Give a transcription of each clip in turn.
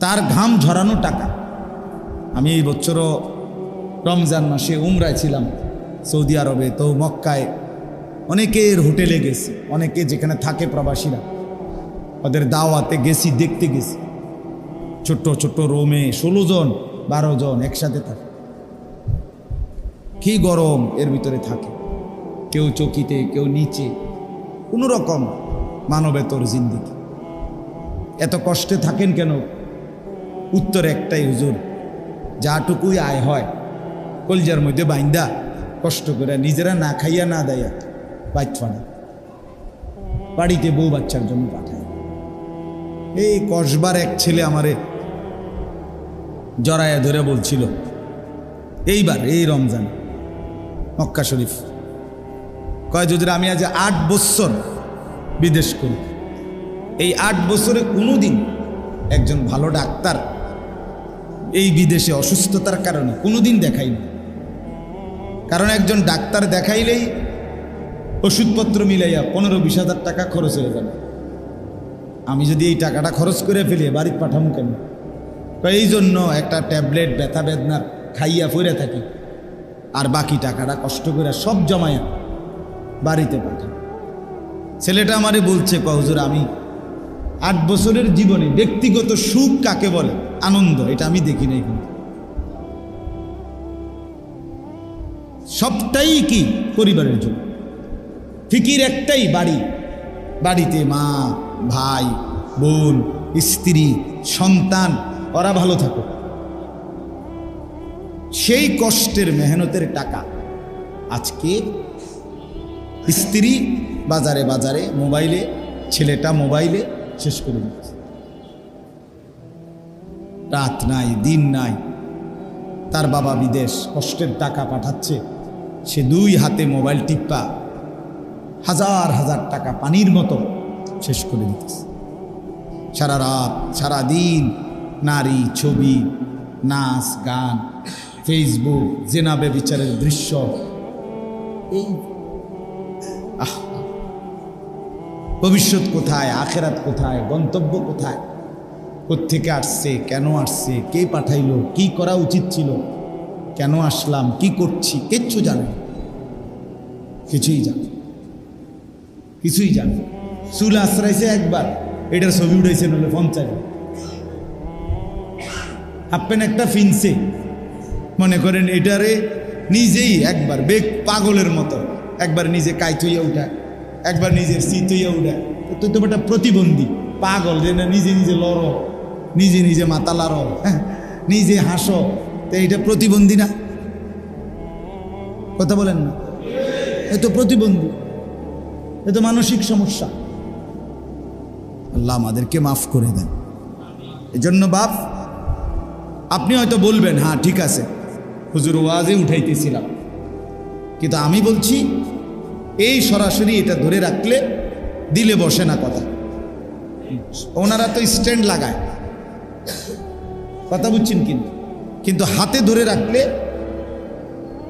তার ঘাম ঝরানো টাকা। আমি এই বছরও রমজান মাসে উমরায় ছিলাম সৌদি আরবে, তো মক্কায় অনেকের হোটেলে গেছি, অনেকে যেখানে থাকে প্রবাসীরা। ওদের দাওয়াতে গেছি, দেখতে গেছি। ছোট্ট ছোট্ট রোমে ষোলো জন, বারো জন একসাথে থাকে। কি গরম এর ভিতরে থাকে। কেউ চকিতে, কেউ নিচে। কোনো রকম মানবেতর জিন্দিগি। এত কষ্টে থাকেন কেন? উত্তর একটাই, হুজুর, যাটুকুই আয় হয়, কলজার মধ্যে বাইন্দা, কষ্ট করে নিজেরা না খাইয়া না দেয়া বাইত ফানা বাড়িতে বউ বাচ্চার জন্য পাঠায়। এই কসবার এক ছেলে আমারে জড়াইয়া ধরে বলছিল, এইবার, এই রমজান, মক্কা শরীফ। কয় যদি আমি আজ আট বছর বিদেশ করি। এই আট বছরে কোনো দিন একজন ভালো ডাক্তার এই বিদেশে অসুস্থতার কারণে কোনো দিন দেখাইনি কারণ একজন ডাক্তার দেখাইলেই ওষুধপত্র মিলাইয়া পনেরো বিশ হাজার টাকা খরচ হয়ে যাবে। আমি যদি এই টাকাটা খরচ করে ফেলি বাড়িতে পাঠাবো কেন? এই জন্য একটা ট্যাবলেট, ব্যথা বেদনার খাইয়া ফিরে থাকি। আর বাকি টাকাটা কষ্ট করে সব জমায়া বাড়িতে পাঠাই। ছেলেটা আমারে বলছে কহজুর আমি আট বছরের জীবনে ব্যক্তিগত সুখ কাকে বলে? আনন্দ, এটা আমি দেখি নাই কিন্তু। সবটাই কি পরিবারের জন্য? ফিকির একটাই বাড়ি। বাড়িতে মা, ভাই, বোন, স্ত্রী, সন্তান, ওরা ভালো থাকো সেই কষ্টের মেহনতের টাকা আজকে স্ত্রী বাজারে বাজারে মোবাইলে, ছেলেটা মোবাইলে শেষ করে দিচ্ছে। রাত নাই, দিন নাই। তার বাবা বিদেশ, কষ্টের টাকা পাঠাচ্ছে। সে দুই হাতে মোবাইল টিপ্পা। হাজার হাজার টাকা পানির মতো শেষ করে দিতেছে। সারা রাত, সারা দিন নারী, ছবি, নাচ, গান ফেসবুক জেনাবে বিচারের দৃশ্য। এই ভবিষ্যৎ কোথায়, আখেরাত কোথায়, গন্তব্য কোথায়? কোত্থেকে আসছে, কেন আসছে, কে পাঠাইলো, কি করা উচিত ছিল, কেন আসলাম, কি করছি, কিচ্ছু জানে কিছুই জানে কিছুই জানে চুল আশ্রাইছে একবার, এটার ছবি উঠাইছে নলে পঞ্চায়েত। হাপ্পেন একটা ফিনছে মনে করেন এটারে নিজেই একবার বেগ পাগলের মতো, একবার নিজে কাইতুইয়া উঠায় একবার নিজের সিতুইয়া উঠায় তো তুই তো, একটা প্রতিবন্ধী, পাগল যে না নিজে নিজে লড়ো। নিজে নিজে মাথা লাড়ো হ্যাঁ, নিজে হাসো। তো এটা প্রতিবন্ধী না? কথা বলেন না? এ তো প্রতিবন্ধী। এ তো মানসিক সমস্যা। আল্লাহ আমাদেরকে মাফ করে দেন। এজন্য বাপ আপনি হয়তো বলবেন হ্যাঁ ঠিক আছে। হুজুর ওয়াজে উঠাইতেছিলাম। কিন্তু আমি বলছি এই সরাসরি এটা ধরে রাখলে দিলে বসে না কথা। ওনারা তো স্ট্যান্ড লাগায়। কথা বুঝছেন কিন্তু। কিন্তু হাতে ধরে রাখলে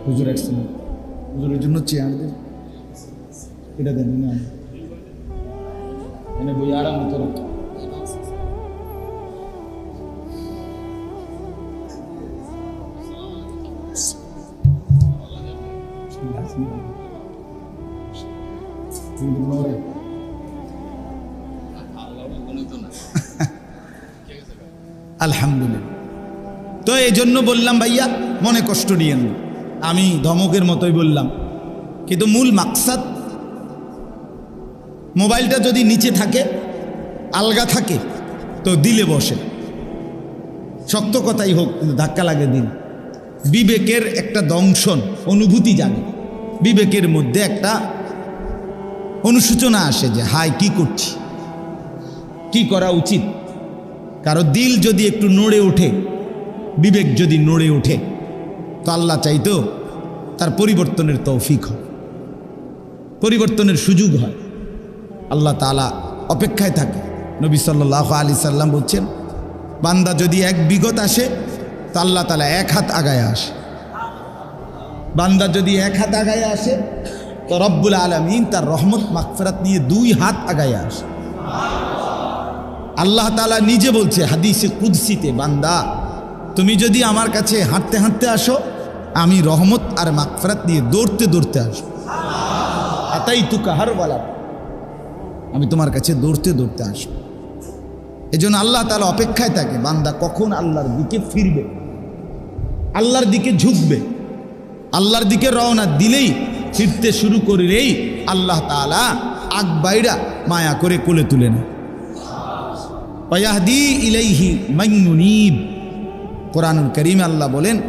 হুজুর একসঙ্গে হুজুরের জন্য চেয়ার দেন। এটা দেন না। এনে বই আরাম মতো রাখো। আলহামদুলিল্লাহ। তো এই জন্য বললাম, ভাইয়া, মনে কষ্ট নিয়েন। আমি ধমকের মতোই বললাম। কিন্তু মূল মাকসাদ, মোবাইলটা যদি নিচে থাকে, আলগা থাকে, তো দিলে বসে। শক্ত কথাই হোক ধাক্কা লাগে দিন। বিবেকের একটা দংশন, অনুভূতি জাগে। বিবেকের মধ্যে একটা অনুসূচনা আসে যে হাই কি করছি? কি করা উচিত? কারও দিল যদি একটু নড়ে ওঠে, বিবেক যদি নড়ে ওঠে, তো আল্লাহ চাইতো তার পরিবর্তনের তৌফিক হয়, পরিবর্তনের সুযোগ হয়। আল্লাহ তালা অপেক্ষায় থাকে। নবী সাল্লাহ আলি সাল্লাম বলছেন, বান্দা যদি এক বিগত আসে, তো আল্লাহ তালা এক হাত আগায় আসে। বান্দা যদি এক হাত আগায় আসে, তো রব্বুল আলমিন তার রহমত মাকফেরাত নিয়ে দুই হাত আগায় আসে। আল্লাহ তালা নিজে বলছে, হাদিসে কুদ্সিতে, বান্দা, তুমি যদি আমার কাছে হাঁটতে হাঁটতে আসো, আমি রহমত আর মাকফরাত দিয়ে দৌড়তে দৌড়তে আসো আতাই তু কাহার বলা আমি তোমার কাছে দৌড়তে দৌড়তে আসব। জন্য আল্লাহ তালা অপেক্ষায় থাকে, বান্দা কখন আল্লাহর দিকে ফিরবে? আল্লাহর দিকে ঝুঁকবে? আল্লাহর দিকে রওনা দিলেই, ফিরতে শুরু করলেই আল্লাহ তালা আগ বাইরা মায়া করে কোলে তুলে নেয়। পয়াহদি ইলাইহি মাইনুনিব কোরআনুল করিম আল্লাহ বলেন,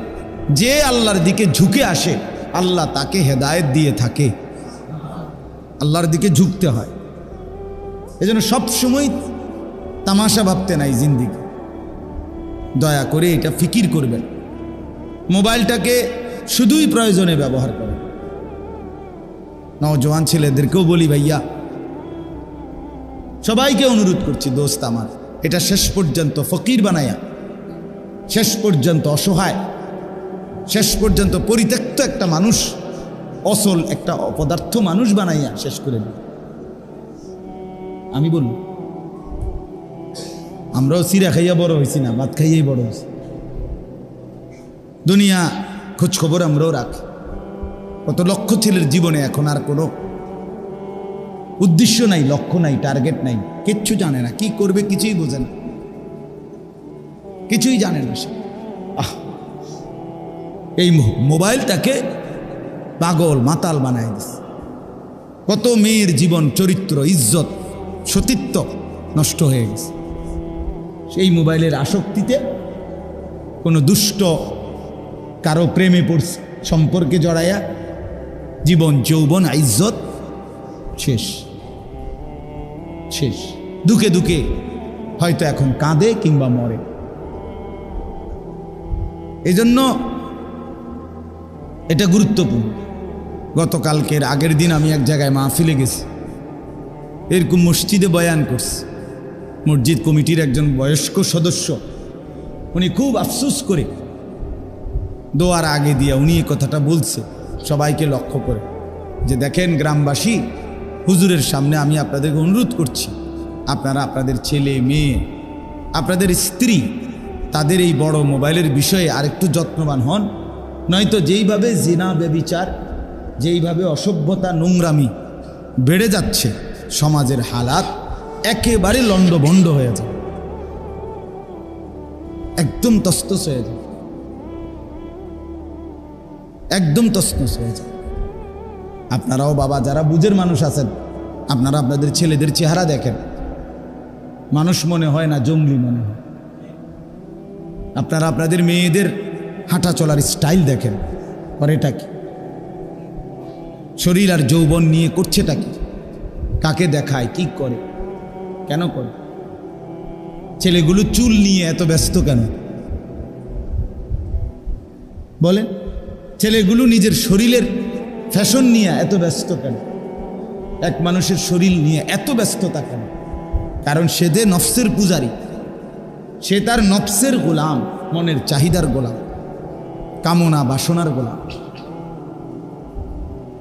যে আল্লাহর দিকে ঝুঁকে আসে, আল্লাহ তাকে হেদায়েত দিয়ে থাকে। আল্লাহর দিকে ঝুঁকতে হয়। এজন্য সবসময় তামাশা ভাবতে নাই জিন্দিগি। দয়া করে এটা ফিকির করবেন। মোবাইলটাকে শুধুই প্রয়োজনে ব্যবহার করেন। নওজোয়ান ছেলেদেরকেও বলি, ভাইয়া, সবাইকে অনুরোধ করছি, দোস্ত আমার। এটা শেষ পর্যন্ত ফকির বানায়া, শেষ পর্যন্ত অসহায়, শেষ পর্যন্ত পরিত্যক্ত একটা মানুষ, অসল একটা অপদার্থ মানুষ বানাইয়া শেষ করে দিই আমি বলব, আমরাও সিরা খাইয়া বড় হয়েছি না, ভাত খাইয়াই বড় হয়েছি দুনিয়া খোঁজ খবর আমরাও রাখি। কত লক্ষ ছেলের জীবনে এখন আর কোনো উদ্দেশ্য নাই, লক্ষ্য নাই টার্গেট নাই, কিচ্ছু জানে না, কি করবে কিছুই বোঝে না। কিছুই জানে না সে। আহ! এই মোবাইলটাকে পাগল, মাতাল বানায় দিস কত মেয়ের জীবন, চরিত্র, ইজ্জত, সতীত্ব নষ্ট হয়ে গেছে। সেই মোবাইলের আসক্তিতে কোনো দুষ্ট কারও প্রেমে পড়ছে, সম্পর্কে জড়াইয়া জীবন, যৌবন, ইজ্জত শেষ। শেষ। দুকে দুকে হয়তো এখন কাঁদে কিংবা মরে। এজন্য এটা গুরুত্বপূর্ণ। গতকালকের আগের দিন আমি এক জায়গায় মা মাহফিলে গেছি। এরকম মসজিদে বয়ান করছি। মসজিদ কমিটির একজন বয়স্ক সদস্য, উনি খুব আফসোস করে দোয়ার আগে দিয়ে উনি এই কথাটা বলছে সবাইকে লক্ষ্য করে। যে দেখেন গ্রামবাসী হুজুরের সামনে আমি আপনাদেরকে অনুরোধ করছি। আপনারা আপনাদের ছেলে, মেয়ে, আপনাদের স্ত্রী, তাদের এই বড় মোবাইলের বিষয়ে আরেকটু যত্নবান হন। নয়তো যেইভাবে জিনা বেবিচার যেইভাবে অসভ্যতা, নোংরামি বেড়ে যাচ্ছে, সমাজের হালাত একেবারে লণ্ডভণ্ড হয়ে যায়। একদম তস্তস হয়ে যায়। একদম তসনস হয়ে যায়। আপনারাও বাবা, যারা বুঝের মানুষ আছেন, আপনারা আপনাদের ছেলেদের চেহারা দেখেন। মানুষ মনে হয় না, জঙ্গলি মনে হয়। আপনারা আপনাদের মেয়েদের হাঁটা চলার স্টাইল দেখেন করেটা কি? শরীর আর যৌবন নিয়ে করছেটা কি? কাকে দেখায়, কি করে? কেন করে? ছেলেগুলো চুল নিয়ে এত ব্যস্ত কেন? বলেন, ছেলেগুলো নিজের শরীরের ফ্যাশন নিয়ে এত ব্যস্ত কেন? এক মানুষের শরীর নিয়ে এত ব্যস্ততা কেন? কারণ সে যে নফসের পূজারী, সে তার নফসের গোলাম, মনের চাহিদার গোলাম, কামনা বাসনার গোলাম।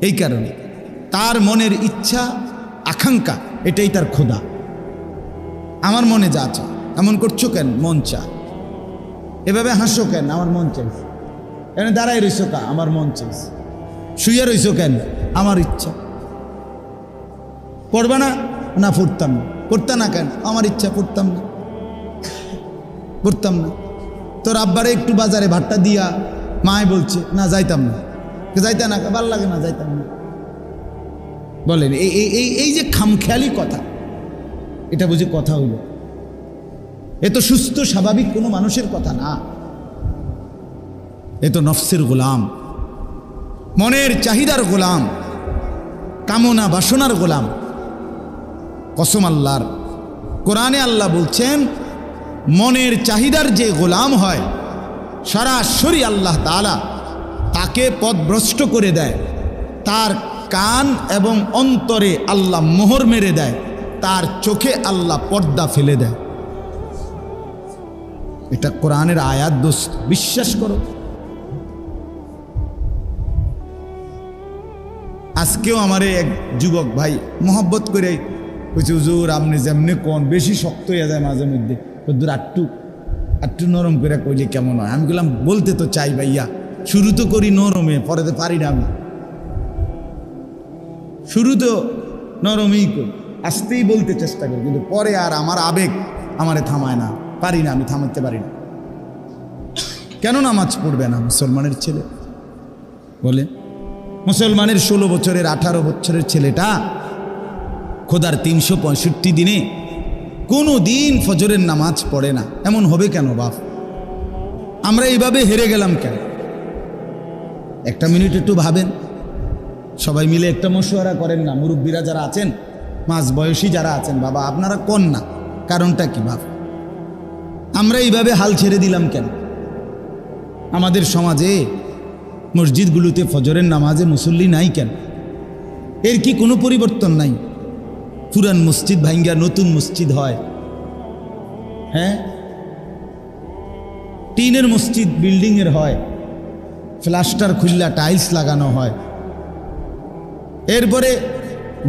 এই কারণে তার মনের ইচ্ছা, আকাঙ্ক্ষা, এটাই তার খোদা। আমার মনে যা চায়, এমন করছ কেন? মন চা এভাবে হাসো কেন? আমার মন চাইছে। এখানে দাঁড়াই রইছো কা? আমার মন চাইছে। শুয়ে রইছো কেন? আমার ইচ্ছা। পড়বা না? না, পড়তাম না। পড়তাম না কেন? আমার ইচ্ছা, পড়তাম না। পড়তাম না। তোর আব্বারে একটু বাজারে ভাতটা দিয়া মায় বলছে, না, যাইতাম না। কে যাইতা না? ভালো লাগে না, যাইতাম না। বলেন এই- এই এই যে খামখেয়ালি কথা, এটা বুঝি কথা হইল? এ তো সুস্থ, স্বাভাবিক কোনো মানুষের কথা না। এ তো নফসের গোলাম। মনের চাহিদার গোলাম, কামনা বাসনার গোলাম। কসম আল্লাহর। কোরআনে আল্লাহ বলছেন, মনের চাহিদার যে গোলাম হয়, সরাসরি আল্লাহ তালা তাকে পথভ্রষ্ট করে দেয়। তার কান এবং অন্তরে আল্লাহ মোহর মেরে দেয়। তার চোখে আল্লাহ পর্দা ফেলে দেয়। এটা কোরআনের আয়াত, দোস্ত। বিশ্বাস করো। আজকেও আমারে এক যুবক ভাই মোহব্বত করে বলছি হুজুর, আপনি যেমনি কোন, বেশি শক্ত হয়ে যায় মাঝে মধ্যে। হুজুর, আটটু আটটু নরম করে কইলে কেমন হয়? আমি বললাম বলতে তো চাই ভাইয়া, শুরু তো করি নরমে, পরে তো পারি না আমি। শুরু তো নরমই করি, আসতেই বলতে চেষ্টা করি, কিন্তু পরে আর আমার আবেগ আমারে থামায় না, পারি না, আমি থামাতে পারি না। কেন নামাজ পড়বে না মুসলমানের ছেলে? বলে মুসলমানের ষোলো বছরের, আঠারো বছরের ছেলেটা খোদার তিনশো পঁয়ষট্টি দিনে কোনো দিন ফজরের নামাজ পড়ে না। এমন হবে কেন বাপ? আমরা এইভাবে হেরে গেলাম কেন? একটা মিনিট একটু ভাবেন। সবাই মিলে একটা মশওয়ারা করেন না। মুরব্বীরা যারা আছেন, মাঝ বয়সী যারা আছেন, বাবা, আপনারা কোন না? কারণটা কি ভাব আমরা এইভাবে হাল ছেড়ে দিলাম কেন? আমাদের সমাজে মসজিদগুলোতে ফজরের নামাজে মুসল্লি নাই কেন? এর কি কোনো পরিবর্তন নাই? পুরান মসজিদ ভাঙ্গা নতুন মসজিদ হয়। হ্যাঁ? টিনের মসজিদ বিল্ডিংয়ের হয়। প্লাস্টার খুললা, টাইলস লাগানো হয়। এরপরে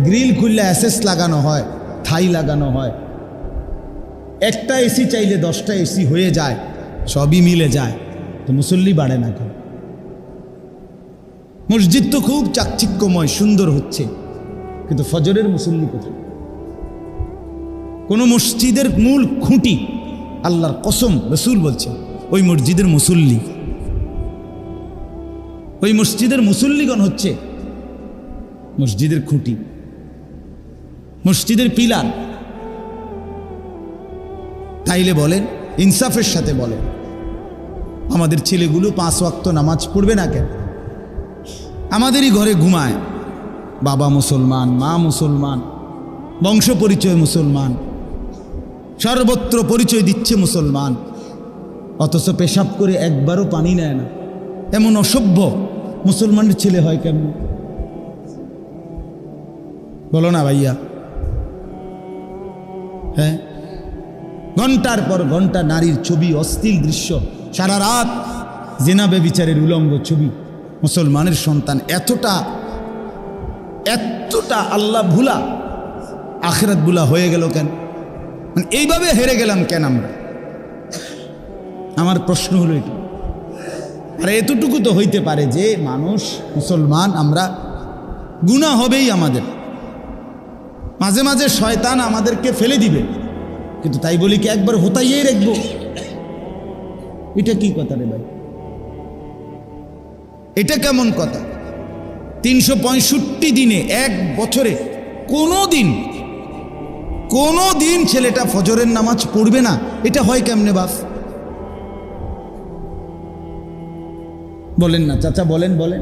গ্রিল খুললে, অ্যাসেস লাগানো হয়, থাই লাগানো হয়। একটা এসি চাইলে দশটা এসি হয়ে যায়, সবই মিলে যায়, তো মুসল্লি বাড়ে না কেন? মসজিদ তো খুব চাকচিক্যময়, সুন্দর হচ্ছে। কিন্তু ফজরের মুসল্লি কোথায়? কোন মসজিদের মূল খুঁটি আল্লাহর কসম রসুল বলছে ওই মসজিদের মুসল্লি। ওই মসজিদের মুসল্লিগণ হচ্ছে মসজিদের খুঁটি, মসজিদের পিলার। তাইলে বলেন, ইনসাফের সাথে বলেন, আমাদের ছেলেগুলো পাঁচ ওয়াক্ত নামাজ পড়বে না কেন? আমাদেরই ঘরে ঘুমায়। বাবা মুসলমান, মা মুসলমান, বংশ পরিচয় মুসলমান, সর্বত্র পরিচয় দিচ্ছে মুসলমান, অথচ পেশাব করে একবারও পানি নেয় না। এমন অসভ্য মুসলমানের ছেলে হয় কেমন? বলো না ভাইয়া। হ্যাঁ? ঘণ্টার পর ঘণ্টা নারীর ছবি অস্থির দৃশ্য, সারা রাত জেনাবে বিচারের উলঙ্গ ছবি। মুসলমানের সন্তান এতটা এতটা আল্লাহ ভুলা, আখেরাত ভুলা হয়ে গেল কেন? মানে এইভাবে হেরে গেলাম কেন আমরা? আমার প্রশ্ন হলো এটা। আর এতটুকু তো হইতে পারে যে মানুষ, মুসলমান আমরা গুণা হবেই আমাদের। মাঝে মাঝে শয়তান আমাদেরকে ফেলে দিবে। কিন্তু তাই বলি কি একবার হোতাইয়েই রাখব? এটা কি কথা রে ভাই? এটা কেমন কথা? তিনশো পঁয়ষট্টি দিনে এক বছরে কোনো দিন কোনো দিন ছেলেটা ফজরের নামাজ পড়বে না। এটা হয় কেমনে বাস বলেন না, চাচা বলেন বলেন।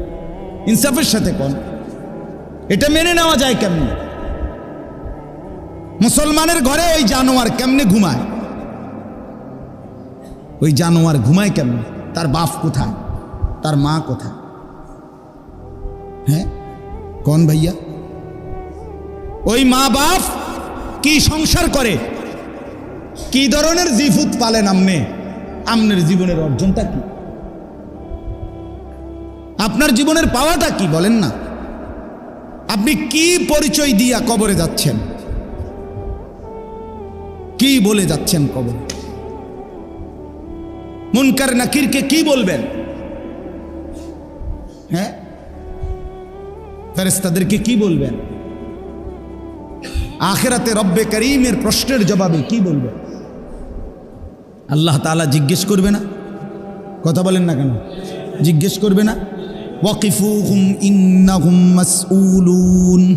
ইনসাফের সাথে কোন। এটা মেনে নেওয়া যায় কেমনে? মুসলমানের ঘরে ওই জানোয়ার কেমনে ঘুমায়? ওই জানোয়ার ঘুমায় কেমনে? তার বাপ কোথায়? তার মা কোথায়? হ্যাঁ কোন ভাইয়া ওই মা বাপ কি সংসার করে? কি ধরনের জিফুত পালেন আমনে? আমনের জীবনের অর্জনটা কি? আপনার জীবনের পাওয়াটা কি বলেন না? আপনি কি পরিচয় দিয়া কবরে যাচ্ছেন? কি বলে যাচ্ছেন কবর? মুনকার নাকিরকে কি বলবেন? ফেরেস্তাদেরকে কি বলবেন? আখেরাতে রব্বে করিমের প্রশ্নের জবাবে কি বলবেন? আল্লাহ তাআলা জিজ্ঞেস করবে না? কথা বলেন না কেন? জিজ্ঞেস করবে না? ওয়াকিফুহুম ইন্নাহুম মাসউলুন।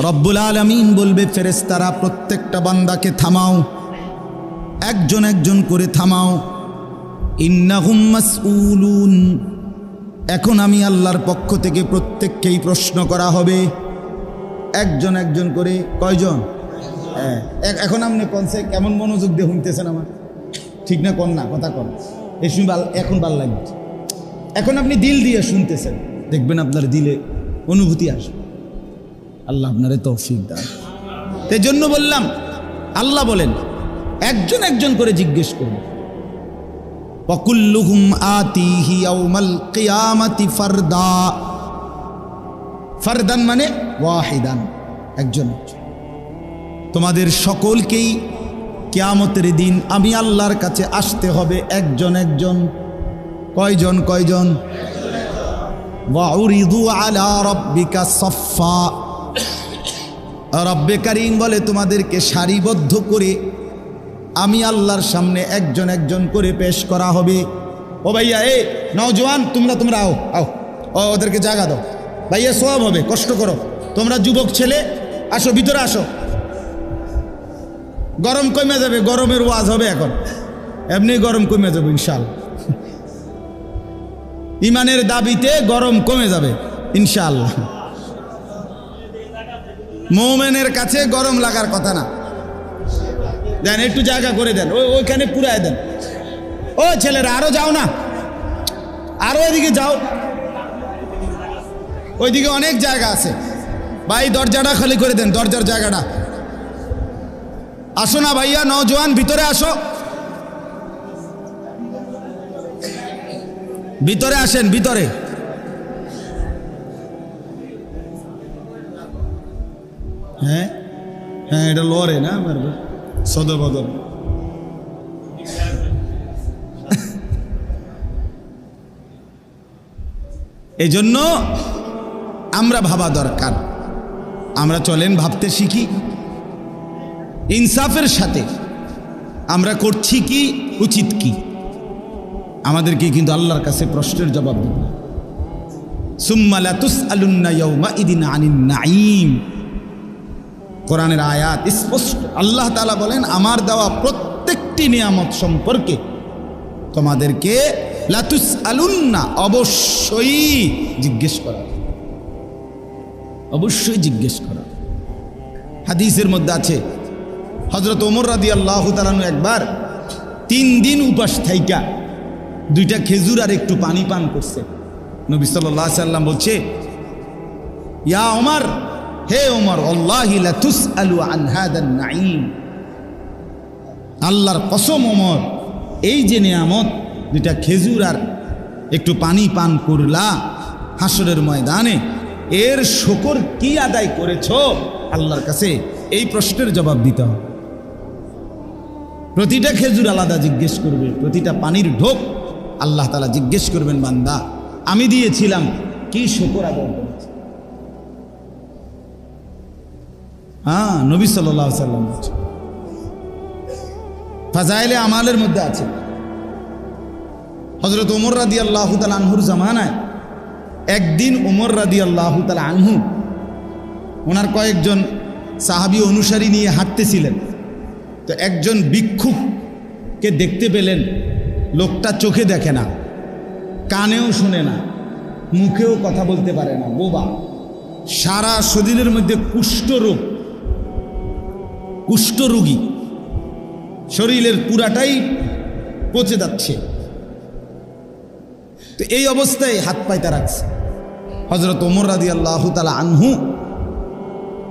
রব্বুল আলমিন বলবে ফেরেস্তারা প্রত্যেকটা বান্দাকে থামাও। একজন একজন করে থামাও। ইন্নাহুম মাসউলুন। এখন আমি আল্লাহর পক্ষ থেকে প্রত্যেককেই প্রশ্ন করা হবে। একজন একজন করে, কয়জন? হ্যাঁ এখন আপনি কনসে কেমন মনোযোগ দিয়ে শুনতেছেন আমার? ঠিক না কন না? কথা কন। এই শুনি এখন ভালো লাগছে। এখন আপনি দিল দিয়ে শুনতেছেন। দেখবেন আপনার দিলে অনুভূতি আসবে। আল্লাহ আপনারে তৌফিক দান। এই জন্য বললাম, আল্লাহ বলেন, একজন একজন করে জিজ্ঞেস করুন। وكلهم آتيه يوم القيامة فردا ফারদান মানে ওয়াহিদান একজন একজন তোমাদের সকলকেই কেয়ামতের দিন আমি আল্লাহর কাছে আসতে হবে একজন একজন কয়জন কয়জন ওয়াউরিদু আলা রব্বিকা সফা রব্বে কারিম বলে তোমাদেরকে সারিবদ্ধ করে আমি আল্লাহর সামনে একজন একজন করে পেশ করা হবে। ও ভাইয়া এ নওজোয়ান তোমরা তোমরা আও আও। ও, ওদেরকে জাগা দাও। ভাইয়া সব হবে, কষ্ট করো। তোমরা যুবক ছেলে, আসো, ভিতরে আসো। গরম কমে যাবে, গরমের ওয়াজ হবে এখন। এমনি গরম কমে যাবে ইনশাল ইমানের দাবিতে গরম কমে যাবে, ইনশাআল্লাহ। মৌমেনের কাছে গরম লাগার কথা না। দেন, একটু জায়গা করে দেন ওই ওইখানে পুরায় দেন। ও ছেলেরা, আরও যাও না। আরও এদিকে যাও। ওইদিকে অনেক জায়গা আছে। ভাই, দরজাটা খালি করে দেন, দরজার জায়গাটা। আসো না ভাইয়া নজওয়ান ভিতরে আসো। ভিতরে আসেন, ভিতরে। হ্যাঁ? হ্যাঁ এটা লরে না? আমার সদর বদল এই জন্য আমরা ভাবা দরকার। আমরা চলেন ভাবতে শিখি। ইনসাফের সাথে আমরা করছি কি, উচিত কি? আমাদেরকে কিন্তু আল্লাহর কাছে প্রশ্নের জবাব দেব সুম্মালাতুস আলুন্না ইয়ৌমা ইদিন আনিন নাইম কোরআনের আয়াত স্পষ্ট। আল্লাহ তালা বলেন, আমার দেওয়া প্রত্যেকটি নিয়ামত সম্পর্কে তোমাদেরকে লাতুস আলুন্না অবশ্যই জিজ্ঞেস করা। অবশ্যই জিজ্ঞেস করা। হাদিসের মধ্যে আছে হজরত ওমর রাদি আল্লাহ তালানু একবার তিন দিন উপাস থাইকা দুইটা খেজুর আর একটু পানি পান করছে। নবী সাল্লাম বলছে, ইয়া ওমর হে ওমর নাইম আল্লাহর কসম ওমর এই যে নিয়ামত, দুইটা খেজুর আর একটু পানি পান করলা হাসরের ময়দানে, এর শকর কি আদায় করেছ? আল্লাহর কাছে এই প্রশ্নের জবাব দিতে প্রতিটা খেজুর আলাদা জিজ্ঞেস করবে, প্রতিটা পানির ঢোক আল্লাহ তালা জিজ্ঞেস করবেন, বান্দা, আমি দিয়েছিলাম, কি শকর আদায় করেছে? হ্যাঁ নবী সাল্লাহ সাল্লাম ফাজাইলে আমালের মধ্যে আছে। হজরত ওমর রাদি আল্লাহ তাল আনহুর জামানায় একদিন ওমর রাদি আল্লাহ তাল আনহু, ওনার কয়েকজন সাহাবি অনুসারী নিয়ে হাঁটতেছিলেন। তো একজন ভিক্ষুককে দেখতে পেলেন, লোকটা চোখে দেখে না, কানেও শুনে না, মুখেও কথা বলতে পারে না। বোবা, সারা শরীরের মধ্যে কুষ্ঠরোগ কুষ্ঠরোগী শরীরের পুরাটাই পচে যাচ্ছে। তো এই অবস্থায় হাত পাইতে রাখছে হজরত ওমর রাদি আল্লাহ তালা আনহু,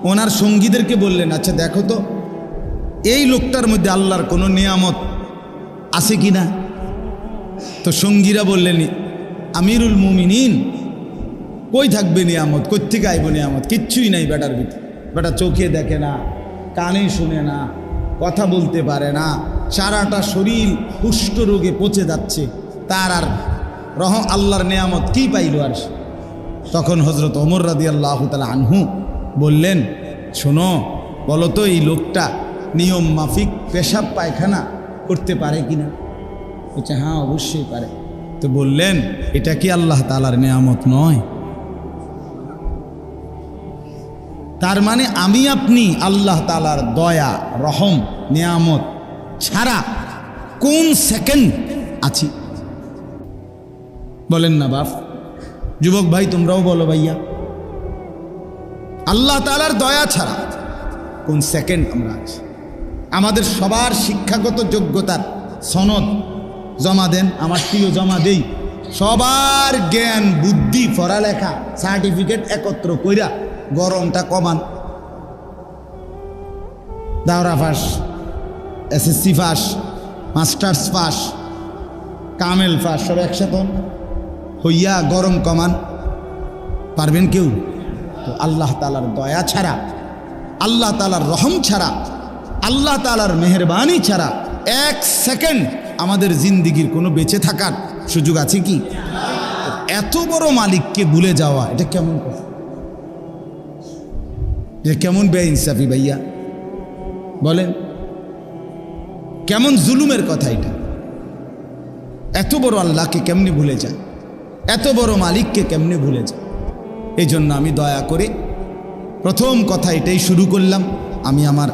ওনার সঙ্গীদেরকে বললেন আচ্ছা দেখো তো, এই লোকটার মধ্যে আল্লাহর কোনো নিয়ামত আছে কি না? তো সঙ্গীরা বললেন, আমিরুল মুমিনিন, কই থাকবে নিয়ামত? কোথেকে আইব নিয়ামত? কিচ্ছুই নাই বেটার ভিতরে। বেটা চোখে দেখে না কানে শুনে না, কথা বলতে পারে না। সারাটা শরীর কুষ্ঠ রোগে পচে যাচ্ছে। তার আর রহ আল্লাহর নেয়ামত কি পাইল আর? তখন হজরত ওমর রাদি আল্লাহ তালা আনহু বললেন, শোনো, বলো তো, এই লোকটা নিয়ম মাফিক পেশাব পায়খানা করতে পারে কিনা? বলছে হ্যাঁ অবশ্যই পারে। তো বললেন, এটা কি আল্লাহ তালার নেয়ামত নয়? তার মানে আমি আপনি আল্লাহ তালার দয়া, রহম, নিয়ামত ছাড়া কোন সেকেন্ড আছি? বলেন না বাপ। যুবক ভাই, তোমরাও বলো ভাইয়া। আল্লাহ তালার দয়া ছাড়া কোন সেকেন্ড আমরা আছি? আমাদের সবার শিক্ষাগত যোগ্যতার সনদ জমা দেন, আমার প্রিয় জমা দেই। সবার জ্ঞান, বুদ্ধি, পড়ালেখা সার্টিফিকেট একত্র কইরা গরমটা কমান। দাওরা ফাঁস, এসএসসি ফাঁস, মাস্টার্স ফাঁস, কামেল ফাঁস, সব একসাথে। হইয়া গরম কমান। পারবেন কেউ? তো আল্লাহ তালার দয়া ছাড়া, আল্লাহ তালার রহম ছাড়া, আল্লাহ তালার মেহরবানি ছাড়া এক সেকেন্ড আমাদের জিন্দিগির কোনো বেঁচে থাকার সুযোগ আছে কি? এত বড় মালিককে ভুলে যাওয়া, এটা কেমন কথা? এটা কেমন বে ইনসাফি ভাইয়া? বলেন। কেমন জুলুমের কথা এটা। এত বড় আল্লাহকে কেমনে ভুলে যায়? এত বড় মালিককে কেমনে ভুলে যায়? এই জন্য আমি দয়া করে প্রথম কথা এটাই শুরু করলাম। আমি আমার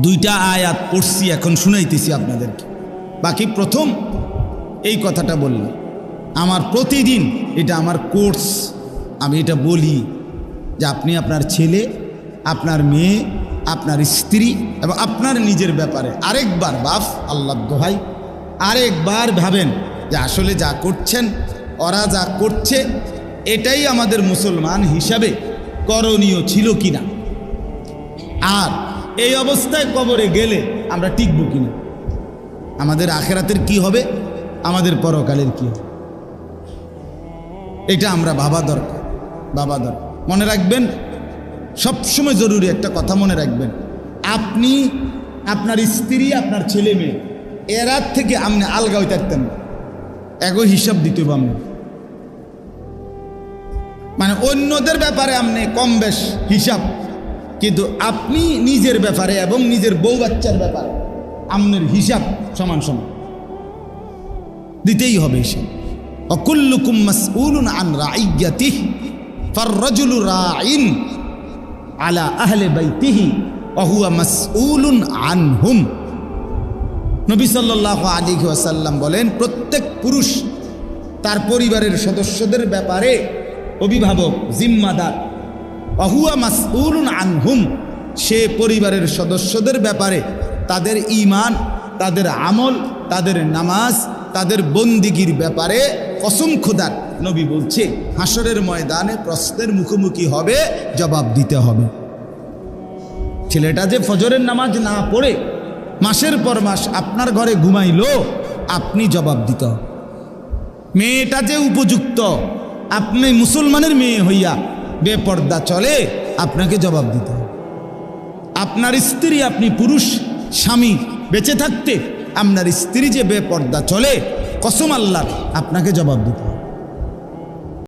দুইটা আয়াত পড়ছি, এখন শুনাইতেছি আপনাদেরকে। বাকি প্রথম এই কথাটা বললাম। আমার প্রতিদিন এটা আমার কোর্স, আমি এটা বলি। যে আপনি আপনার ছেলে, আপনার মেয়ে, আপনার স্ত্রী এবং আপনার নিজের ব্যাপারে আরেকবার বাফ আল্লাহ দোহাই, আরেকবার ভাবেন যে আসলে যা করছেন, ওরা যা করছে, এটাই আমাদের মুসলমান হিসাবে করণীয় ছিল কিনা। আর এই অবস্থায় কবরে গেলে আমরা টিকবো কিনা? আমাদের আখেরাতের কি হবে? আমাদের পরকালের কি হবে? এটা আমরা ভাবা দরকার বাবা দরকার। মনে রাখবেন, সবসময় জরুরি একটা কথা মনে রাখবেন। আপনি আপনার স্ত্রী, আপনার ছেলে মেয়ে এরার থেকে আপনি আলগা হয়ে থাকতেন। একই হিসাব দিতে হবে আপনি। মানে অন্যদের ব্যাপারে আপনি কম বেশ হিসাব, কিন্তু আপনি নিজের ব্যাপারে এবং নিজের বউ বাচ্চার ব্যাপারে আপনার হিসাব সমান সমান। দিতেই হবে হিসাব অকুল্লুকুম মাসউলুন আন রাইয়াতিহ। রাইন আলা আহলে হুয়া মাসউলুন আনহুম। ওয়াসাল্লাম বলেন, প্রত্যেক পুরুষ তার পরিবারের সদস্যদের ব্যাপারে অভিভাবক, জিম্মাদার। অহুয়া মাসউলুন আনহুম, সে পরিবারের সদস্যদের ব্যাপারে তাদের ঈমান, তাদের আমল, তাদের নামাজ তাদের বন্দিগির ব্যাপারে কসম খুদার নবী বলছে হাসরের ময়দানে প্রশ্নের মুখোমুখি হবে, জবাব দিতে হবে। ছেলেটা যে ফজরের নামাজ না পড়ে, মাসের পর মাস আপনার ঘরে ঘুমাইলো, আপনি জবাব দিত মেয়েটা যে উপযুক্ত, আপনি মুসলমানের মেয়ে হইয়া বেপর্দা চলে, আপনাকে জবাব দিতে আপনার স্ত্রী, আপনি পুরুষ, স্বামী বেঁচে থাকতে আপনার স্ত্রী যে বেপর্দা চলে কসম আল্লাহ আপনাকে জবাব দিতে